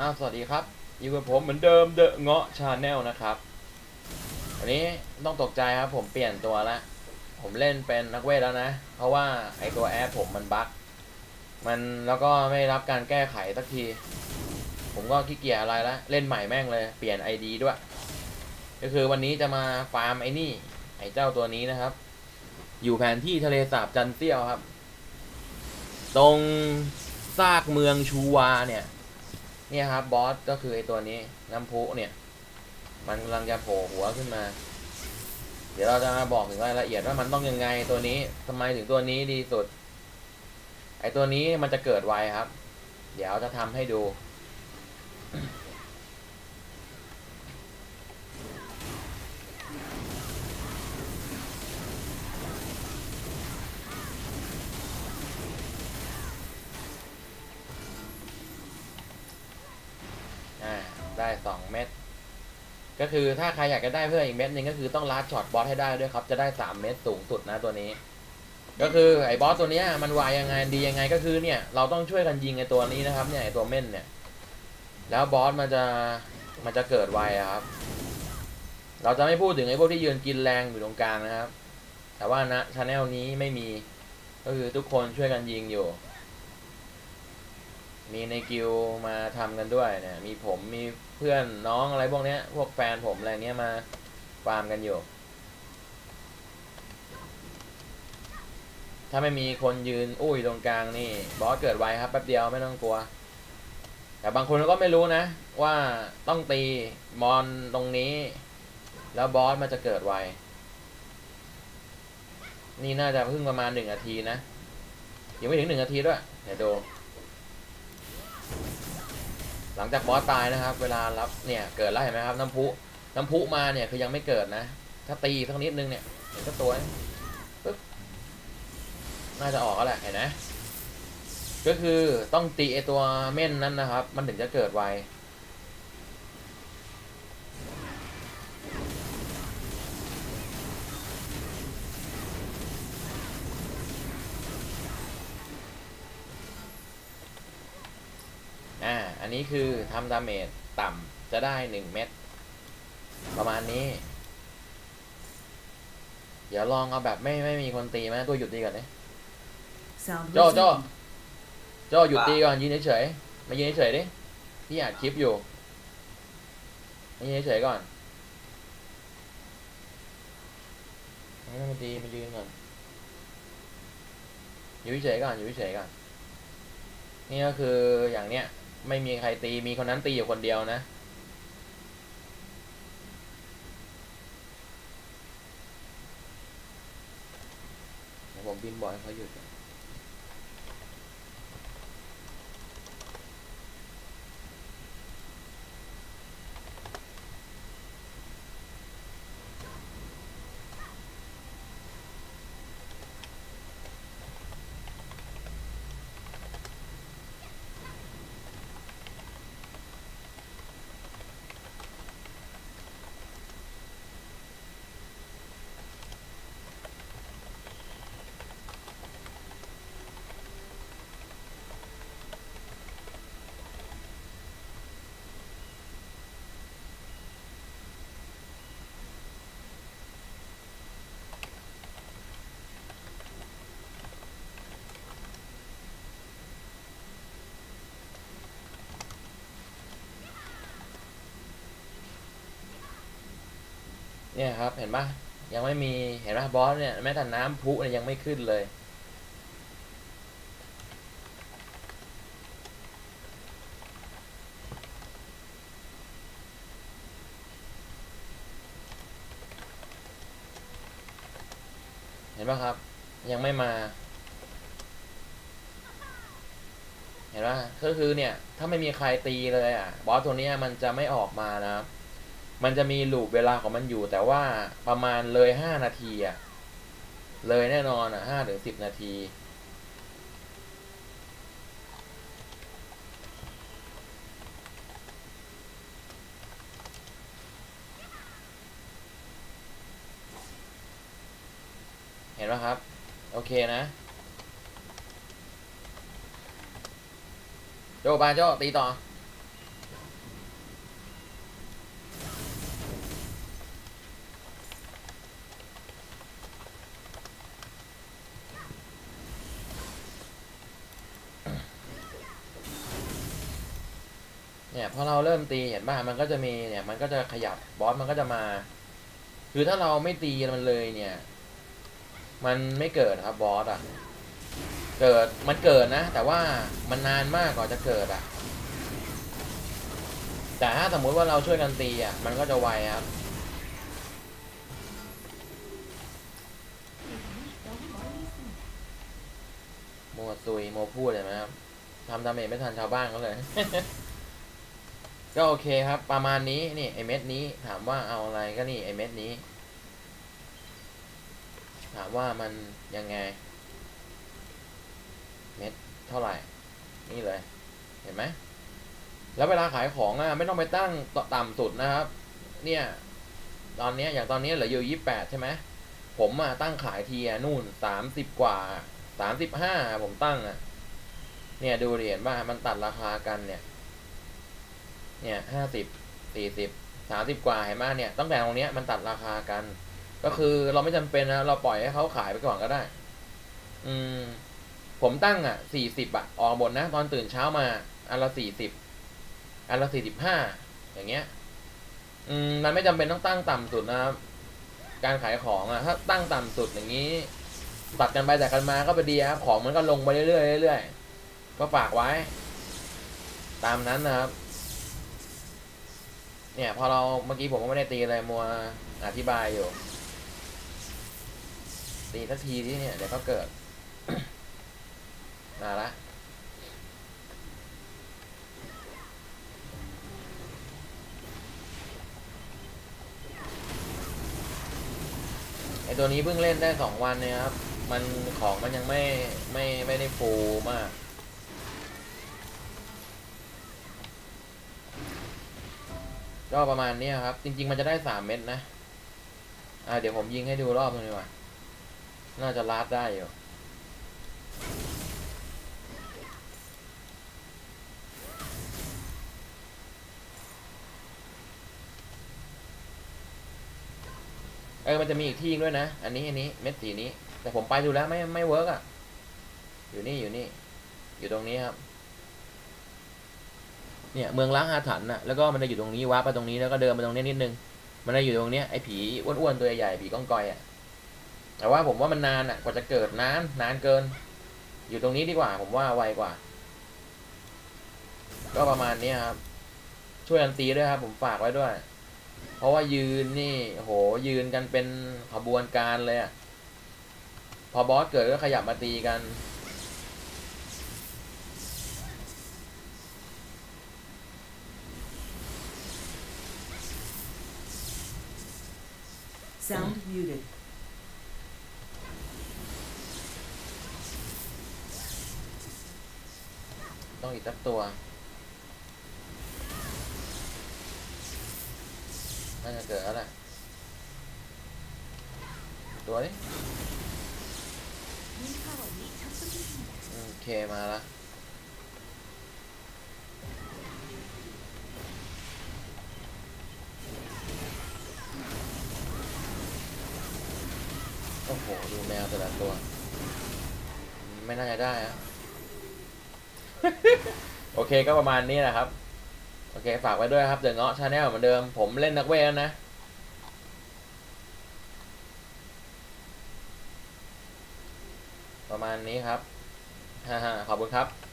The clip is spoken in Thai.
อ้าวสวัสดีครับอยู่กับผมเหมือนเดิมเดอะเงาะชาแนลนะครับวันนี้ต้องตกใจครับผมเปลี่ยนตัวละผมเล่นเป็นนักเวทแล้วนะ เพราะว่าไอตัวแอปผมมันบั๊กมันแล้วก็ไม่รับการแก้ไขสักที ผมก็ขี้เกียจอะไรละเล่นใหม่แม่งเลยเปลี่ยน ID ด้วย ก็คือวันนี้จะมาฟาร์มไอ้นี่ ไอ้เจ้าตัวนี้นะครับ อยู่แผนที่ทะเลสาบจันเซี่ยวครับ ตรงซากเมืองชูวาเนี่ย เนี่ยครับบอสก็คือไอตัวนี้น้ำพุเนี่ย มันกำลังจะโผล่หัวขึ้นมา เดี๋ยวเราจะมาบอกถึงรายละเอียดว่ามันต้องยังไงตัวนี้ทำไมถึงตัวนี้ดีสุด ไอตัวนี้มันจะเกิดไวครับ เดี๋ยวจะทำให้ดู ก็คือถ้าใครอยากจะได้เพิ่มอีกเม็ดหนึงก็คือต้องลัดช็อตบอสให้ได้ด้วยครับ จะได้สามเม็ดสูงสุดนะตัวนี้ ก็คือไอ้บอสตัวเนี้ยมันวายยังไงดียังไงก็คือเนี่ยเราต้องช่วยกันยิงไอ้ตัวนี้นะครับเนี่ยไอ้ตัวเม่นเนี่ย แล้วบอสมันจะมันจะเกิดไวครับ เราจะไม่พูดถึงไอ้พวกที่ยืนกินแรงอยู่ตรงกลางนะครับ แต่ว่านะชาแนลนี้ไม่มี ก็คือทุกคนช่วยกันยิงอยู่ มีในกิลมาทำกันด้วยเนี่ย มีผมมีเพื่อนน้องอะไรพวกเนี้ย พวกแฟนผมอะไรเนี้ยมาฟาร์มกันอยู่ ถ้าไม่มีคนยืนอุ้ยตรงกลางนี่ บอสเกิดไวครับแป๊บเดียวไม่ต้องกลัว แต่บางคนก็ไม่รู้นะ ว่าต้องตีมอนตรงนี้ แล้วบอสมันจะเกิดไว นี่น่าจะเพิ่งประมาณหนึ่งนาทีนะยังไม่ถึงหนึ่งนาทีด้วยเดี๋ยวดู หลังจากบอสตายนะครับ เวลารับเนี่ยเกิดแล้วเห็นไหมครับ น้ำพุน้ำพุมาเนี่ยคือยังไม่เกิดนะ ถ้าตีสักนิดนึงเนี่ยเห็นก็ตัวนี้ปึ๊บน่าจะออกแล้วแหละเห็นไหมก็คือต้องตีไอตัวเม่นนั้นนะครับ มันถึงจะเกิดไว อ่าอันนี้คือทำดาเมจต่ำจะได้หนึ่งเม็ดประมาณนี้ เดี๋ยวลองเอาแบบไม่ไม่มีคนตีไหมตัวหยุดตีก่อนเนี่ย Sound โจโจ resumed. โจหยุดตีก่อนยืนเฉยๆมายืนเฉยๆดิพี่อัดคลิปอยู่มายืนเฉยๆก่อนไม่ต้องมาตีมายืนก่อนอยู่เฉยๆก่อนอยู่เฉยๆก่อนนี่ก็คืออย่างเนี้ย ไม่มีใครตีมีคนนั้นตีอยู่คนเดียวนะ ผมบินบอยให้เขาหยุด เนี่ยครับเห็นปะยังไม่มีเห็นปะบอสเนี่ยแม้แต่น้ำพุเนี่ยยังไม่ขึ้นเลย เห็นปะครับ ยังไม่มา เห็นปะก็คือเนี่ย ถ้าไม่มีใครตีเลยอะ บอสตัวนี้มันจะไม่ออกมานะครับ มันจะมีลูปเวลาของมันอยู่ แต่ว่าประมาณเลยห้านาทีอะเลยแน่นอนอะห้าถึงสิบนาทีเห็นไหมครับ โอเคนะ โจปาโจตีต่อ เนี่ยพอเราเริ่มตีเห็นป่ะมันก็จะมีเนี่ยมันก็จะขยับบอสมันก็จะมา คือถ้าเราไม่ตีมันเลยเนี่ย มันไม่เกิดครับบอสอะ เกิดมันเกิดนะ แต่ว่ามันนานมากกว่าจะเกิดอะ แต่ถ้าสมมุติว่าเราช่วยกันตีอะมันก็จะไวครับมัวซุยมัวพูดเลยไหมครับทำดาเมจไม่ทันชาวบ้านเขาเลย ก็โอเคครับ ประมาณนี้นี่ไอเม็ดนี้ ถามว่าเอาอะไรก็นี่ไอเม็ดนี้ ถามว่ามันยังไง เม็ดเท่าไหร่ นี่เลย เห็นไหมแล้วเวลาขายของอะไม่ต้องไปตั้งต่ำสุดนะครับ เนี่ย ตอนนี้อย่างตอนนี้เหลืออยู่ยี่แปดใช่ไหมผมอะตั้งขายทีอะนู่นสามสิบกว่าสามสิบห้าผมตั้งอะ เนี่ยดูดิเห็นว่ามันตัดราคากันเนี่ย เนี่ยห้าสิบสี่สิบสามสิบกว่าเห็นไหมเนี่ยตั้งแต่ตรงเนี้ยมันตัดราคากัน ก็คือเราไม่จำเป็นนะเราปล่อยให้เขาขายไปก่อนก็ได้ อืม ผมตั้งอะสี่สิบอะออกบนนะ ตอนตื่นเช้ามา อันละสี่สิบอันละสี่สิบห้าอย่างเงี้ย อืม มันไม่จำเป็นต้องตั้งต่ำสุดนะครับ การขายของอะ ถ้าตั้งต่ำสุดอย่างนี้ตัดกันไปแต่กันมาก็ไปดีครับของมันก็ลงไปเรื่อยๆเรื่อยๆก็ฝากไว้ ตามนั้นนะครับ เนี่ย พอเราเมื่อกี้ผมก็ไม่ได้ตีอะไรมัวอธิบายอยู่ ตีสักทีที่เนี่ย เดี๋ยวก็เกิด มาละไอตัวนี้เพิ่งเล่นได้สองวันเนี่ยครับ มันของมันยังไม่ไม่ไม่ได้ฟูลมาก ก็ประมาณนี้ครับ จริง ๆ มันจะได้สามเม็ดนะ อ่า เดี๋ยวผมยิงให้ดูรอบนึงดีกว่า น่าจะลาดได้อยู่ เออ มันจะมีอีกที่ด้วยนะ อันนี้ อันนี้ เม็ดสีนี้ แต่ผมไปดูแล้วไม่ ไม่เวิร์กอะ อยู่นี่ อยู่นี่ อยู่ตรงนี้ครับ เนี่ยเมืองล้างอาถรรพ์น่ะแล้วก็มันจะอยู่ตรงนี้ว้าไปตรงนี้แล้วก็เดินไปตรงนี้นิดนึง มันจะอยู่ตรงเนี้ยไอ้ผีอ้วนๆตัวใหญ่ๆผีก้องกอยอะแต่ว่าผมว่ามันนานอะกว่าจะเกิดนานนานเกิน อยู่ตรงนี้ดีกว่า ผมว่าไวกว่า ก็ประมาณนี้ครับช่วยกันตีด้วยครับ ผมฝากไว้ด้วย เพราะว่ายืนนี่โหยืนกันเป็นขบวนการเลยอะพอบอสเกิดก็ขยับมาตีกัน Sound muted. ต้องอีกสักตัวน่าจะเกิดแล้วแหละตัวนี้โอเคมาละ โอ้โหดูแมวแต่ละตัว ไม่น่าจะได้อะโอเคก็ประมาณนี้นะครับ โอเคฝากไว้ด้วยครับเดอะเงาะชาแนลเหมือนเดิม ผมเล่นนักเวทแล้วนะประมาณนี้ครับฮ่าๆขอบคุณครับ